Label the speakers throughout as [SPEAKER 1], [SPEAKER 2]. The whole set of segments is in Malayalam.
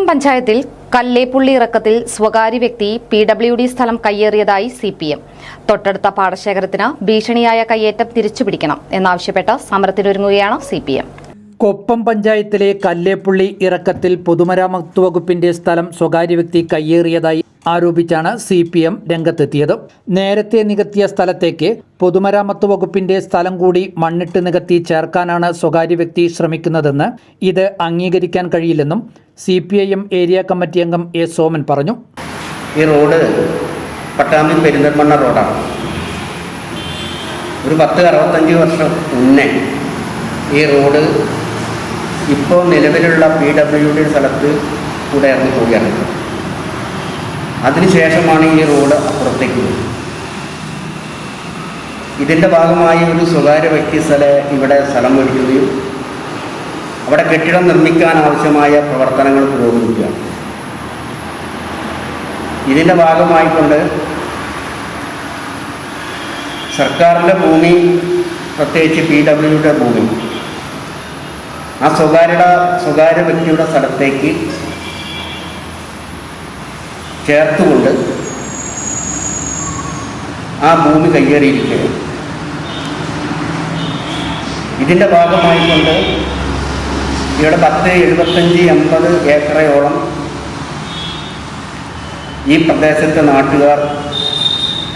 [SPEAKER 1] കൊപ്പം പഞ്ചായത്തിൽ കല്ലേപ്പുള്ളി ഇറക്കത്തിൽ സ്വകാര്യ വ്യക്തി പി ഡബ്ല്യു ഡി സ്ഥലം കയ്യേറിയതായി സി പി എം. തൊട്ടടുത്ത പാടശേഖരത്തിന് ഭീഷണിയായ കയ്യേറ്റം തിരിച്ചുപിടിക്കണം എന്നാവശ്യപ്പെട്ട് സമരത്തിനൊരുങ്ങുകയാണ് സി പി എം.
[SPEAKER 2] കൊപ്പം പഞ്ചായത്തിലെ കല്ലേപ്പുള്ളി ഇറക്കത്തിൽ പൊതുമരാമത്ത് വകുപ്പിന്റെ സ്ഥലം സ്വകാര്യ വ്യക്തി കയ്യേറിയതായി ആരോപിച്ചാണ് സി പി എം രംഗത്തെത്തിയത്. നേരത്തെ നികത്തിയ സ്ഥലത്തേക്ക് പൊതുമരാമത്ത് വകുപ്പിന്റെ സ്ഥലം കൂടി മണ്ണിട്ട് നികത്തി ചേർക്കാനാണ് സ്വകാര്യ വ്യക്തി ശ്രമിക്കുന്നതെന്ന് ഇത് അംഗീകരിക്കാൻ കഴിയില്ലെന്നും C P I M area committee അംഗം എ സോമൻ പറഞ്ഞു.
[SPEAKER 3] ഈ റോഡ് പട്ടാമ്പി പെരിന്തൽമണ്ണ റോഡാണ്. ഒരു പത്ത് അറുപത്തഞ്ച് വർഷം മുന്നേ ഈ റോഡ് ഇപ്പോൾ നിലവിലുള്ള പി ഡബ്ല്യു ഡി സ്ഥലത്ത് കൂടെ ഇറങ്ങി പോവുകയാണ്. അതിനുശേഷമാണ് ഈ റോഡ് അപ്പുറത്തേക്ക് ഇതിന്റെ ഭാഗമായി ഒരു സ്വകാര്യ വ്യക്തി സ്ഥല ഇവിടെ സ്ഥലം മേടിക്കുകയും അവിടെ കെട്ടിടം നിർമ്മിക്കാൻ ആവശ്യമായ പ്രവർത്തനങ്ങൾ പുരോഗമിക്കുകയാണ് ഇതിന്റെ ഭാഗമായിക്കൊണ്ട് സർക്കാരിന്റെ ഭൂമി പ്രത്യേകിച്ച് പി ഡബ്ല്യുയുടെ ഭൂമി ആ സ്വകാര്യ സ്വകാര്യ വ്യക്തിയുടെ സ്ഥലത്തേക്ക് ചേർത്തുകൊണ്ട് ആ ഭൂമി കയ്യേറിയിരിക്കുകയാണ്. ഇതിന്റെ ഭാഗമായിക്കൊണ്ട് ഇവിടെ പത്ത് എഴുപത്തഞ്ച് എൺപത് ഏക്കറയോളം ഈ പ്രദേശത്തെ നാട്ടുകാർ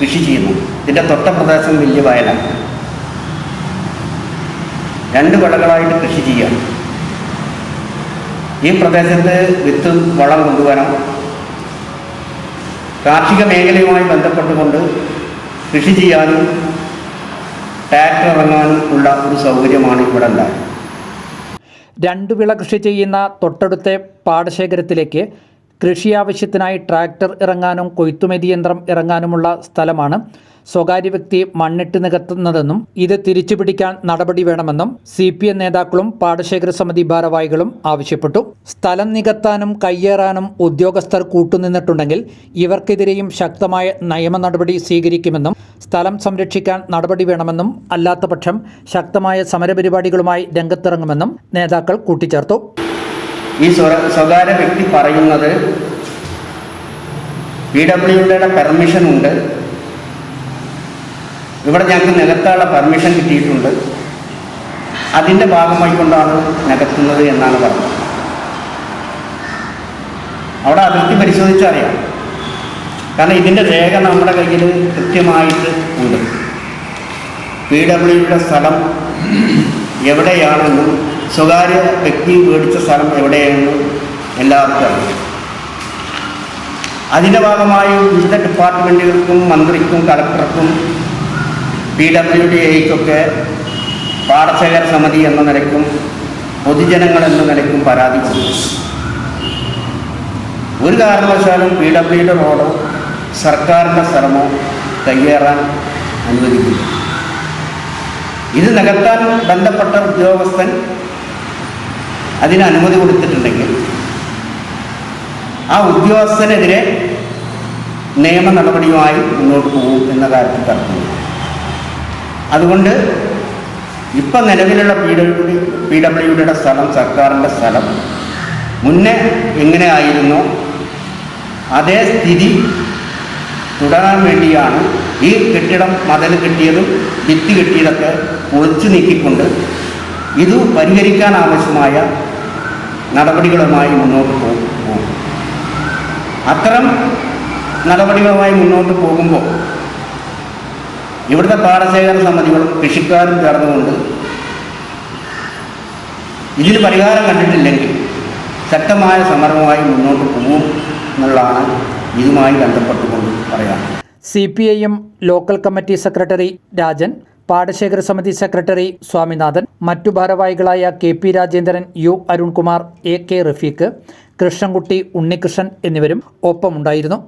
[SPEAKER 3] കൃഷി ചെയ്യുന്നു. ഇതിന്റെ തൊട്ട പ്രദേശം വലിയ വയലാണ്. രണ്ട് വിളകളായിട്ട് കൃഷി ചെയ്യാം. ഈ പ്രദേശത്ത് വിത്ത് വളം കൊണ്ടുവരാം കാർഷിക മേഖലയുമായി ബന്ധപ്പെട്ടുകൊണ്ട് കൃഷി ചെയ്യാനും ട്രാക്ടർ ഇറങ്ങാനും ഉള്ള ഒരു സൗകര്യമാണ് ഇവിടെ ഉണ്ടായത്.
[SPEAKER 2] രണ്ടു വിള കൃഷി ചെയ്യുന്ന തൊട്ടടുത്തെ പാടശേഖരത്തിലേക്ക് കൃഷി ആവശ്യത്തിനായി ട്രാക്ടർ ഇറങ്ങാനും കൊയ്ത്തുമതി യന്ത്രം ഇറങ്ങാനുമുള്ള സ്ഥലമാണ് സ്വകാര്യ വ്യക്തി മണ്ണിട്ട് നികത്തുന്നതെന്നും ഇത് തിരിച്ചുപിടിക്കാൻ നടപടി വേണമെന്നും സി പി എം നേതാക്കളും പാടശേഖര സമിതി ഭാരവാഹികളും ആവശ്യപ്പെട്ടു. സ്ഥലം നികത്താനും കയ്യേറാനും ഉദ്യോഗസ്ഥർ കൂട്ടുനിന്നിട്ടുണ്ടെങ്കിൽ ഇവർക്കെതിരെയും ശക്തമായ നിയമ നടപടി സ്വീകരിക്കുമെന്നും സ്ഥലം സംരക്ഷിക്കാൻ നടപടി വേണമെന്നും അല്ലാത്തപക്ഷം ശക്തമായ സമരപരിപാടികളുമായി രംഗത്തിറങ്ങുമെന്നും നേതാക്കൾ കൂട്ടിച്ചേർത്തു.
[SPEAKER 3] ഈ സ്വ- സ്വകാര്യ വ്യക്തി പറയുന്നത് പി ഡബ്ല്യുയുടെ പെർമിഷൻ ഉണ്ട്. ഇവിടെ ഞങ്ങൾക്ക് നികത്താനുള്ള പെർമിഷൻ കിട്ടിയിട്ടുണ്ട്. അതിന്റെ ഭാഗമായി കൊണ്ടാണ് നികത്തുന്നത് എന്നാണ് പറഞ്ഞത്. അവിടെ അതിർത്തി പരിശോധിച്ചറിയാം. കാരണം ഇതിന്റെ രേഖ നമ്മുടെ കയ്യിൽ കൃത്യമായിട്ട് ഉണ്ട്. പി ഡബ്ല്യുടെ സ്ഥലം എവിടെയാണെന്നും സ്വകാര്യ വ്യക്തി മേടിച്ച സ്ഥലം എവിടെയാണെന്നും എല്ലാവർക്കും അറിയാം. അതിന്റെ ഭാഗമായി വിവിധ ഡിപ്പാർട്ട്മെന്റുകൾക്കും മന്ത്രിക്കും കളക്ടർക്കും പി ഡബ്ല്യു ഡി എയ്ക്കൊക്കെ പാടശേഖര സമിതി എന്ന നിലയ്ക്കും പൊതുജനങ്ങൾ എന്ന നിലയ്ക്കും പരാതി കൊടുത്തു. ഒരു കാരണവശാലും പി ഡബ്ല്യുടെ റോഡോ സർക്കാരിന്റെ ശ്രമം കയ്യേറാൻ അനുവദിക്കില്ല. ഇത് നികത്താൻ ബന്ധപ്പെട്ട ഉദ്യോഗസ്ഥൻ അതിന് അനുമതി കൊടുത്തിട്ടുണ്ടെങ്കിൽ ആ ഉദ്യോഗസ്ഥനെതിരെ നിയമ നടപടിയുമായി മുന്നോട്ട് പോകും എന്ന കാര്യത്തിൽ തർക്കമില്ല. അതുകൊണ്ട് ഇപ്പം നിലവിലുള്ള പി ഡബ്ല്യു പി ഡബ്ല്യു ഡിയുടെ സ്ഥലം സർക്കാരിന്റെ സ്ഥലം മുന്നേ എങ്ങനെ ആയിരുന്നു അതേ സ്ഥിതി തുടരാൻ വേണ്ടിയാണ് ഈ കെട്ടിടം മതിൽ കെട്ടിയതും ഭിത്തി കെട്ടിയതൊക്കെ പൊളിച്ചു നീക്കിക്കൊണ്ട് ഇത് പരിഹരിക്കാൻ ആവശ്യമായ നടപടികളുമായി മുന്നോട്ട് പോകും. അത്തരം നടപടികളുമായി മുന്നോട്ട് പോകുമ്പോൾ ഇവിടുത്തെ പാടശേഖര സമിതികളും കൃഷിക്കാരും ചേർന്നുകൊണ്ട് ഇതിന് പരിഹാരം കണ്ടിട്ടില്ലെങ്കിൽ ശക്തമായ സമരവുമായി മുന്നോട്ട് പോകും എന്നുള്ളതാണ് ഇതുമായി ബന്ധപ്പെട്ടുകൊണ്ട് പറയാം
[SPEAKER 2] C P I M local committee secretary Rajan പാടശേഖര സമിതി സെക്രട്ടറി സ്വാമിനാഥൻ മറ്റു ഭാരവാഹികളായ K P Rajendran U Arunkumar A K Rafeeq Krishnankutty Unnikrishnan എന്നിവരും ഒപ്പമുണ്ടായിരുന്നു.